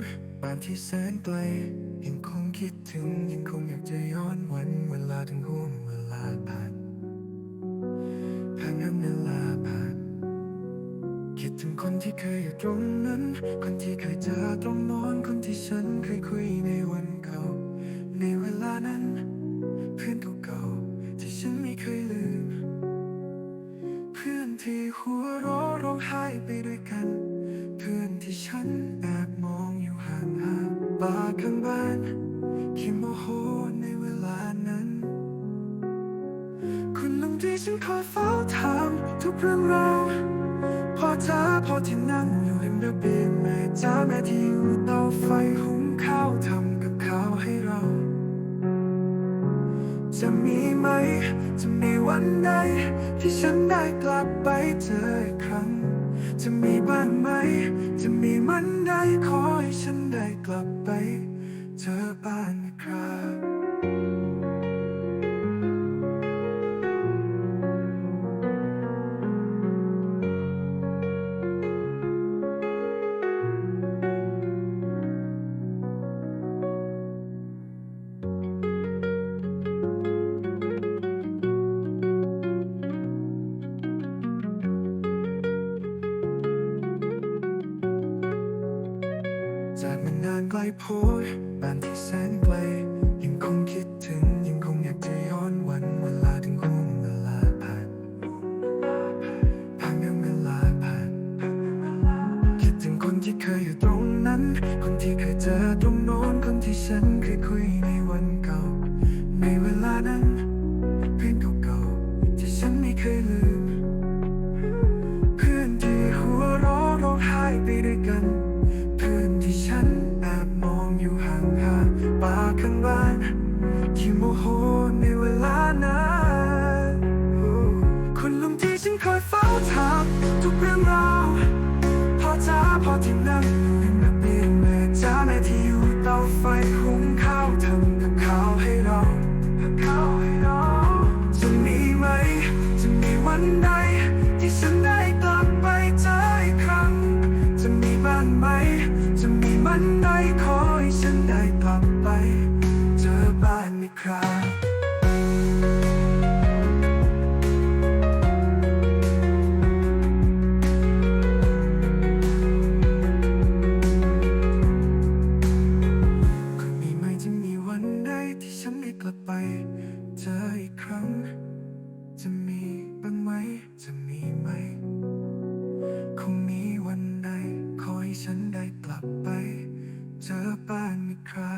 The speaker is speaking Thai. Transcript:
ดบ้านที่แสนไกล ยังคงคิดถึง ยังคงอยากจะย้อนวันเวลาถึงห่วงเวลาผ่านผ่านน้ำเวลาผ่าน คิดถึงคนที่เคยอยู่ตรงนั้น คนที่เคยเจอตรงน้นคนที่ฉันเคยคุยในวันเก่า ในเวลานั้น เพื่อนเก่าๆที่ฉันไม่เคยลืม เพื่อนที่หัวเร้อร้องไห้ไปด้วยกัน เพื่อนที่ฉันแอบ ป้าข้างบ้านขี้โมโหในเวลานั้น คุณลุงที่ฉันคอยเฝ้าถามทุกเรื่องราวพ่อจ้าพ่อที่นั่งอยู่ริมระเบียงแม่จ้าแม่ที่อยู่เตาไฟหุงข้าวทำกับข้าวให้เรา จะมีไหม จะมีวันใดที่ฉันได้กลับไปเจออีกครั้ง จะมีบ้างไหม จะมีมันใดขอให้ฉันได้กลับ ไป จากมันนานไกลโพ้นบ้านที่แสนไกล ยังคงคิดถึงยังคงอยากจะย้อนวันเวลาถึงห่วงเวลาผ่านผ่านเวลาผ่าน คิดถึงคนที่เคยอยู่ตรงนั้น คนที่ เรื่องราวพอจ้าพอที่นั่งอยู่ริมระเบียงแม่จ้าแม่ที่อยู่เตาไฟหุงข้าวทำกับข้าวให้เราข้าวให้เราจะมีไหม จะมีวันใด ที่ฉันได้กลับไปเจออีกครั้ง จะมีบ้างไหม จะมีมันใดขอให้ฉันได้กลับไป เจอบ้านอีกครั้ง ฉันได้กลับไป เจออีกครั้ง จะมีบ้างไหม จะมีไหม คงมีวันใด ขอให้ฉันได้กลับไป เจอบ้านอีกครา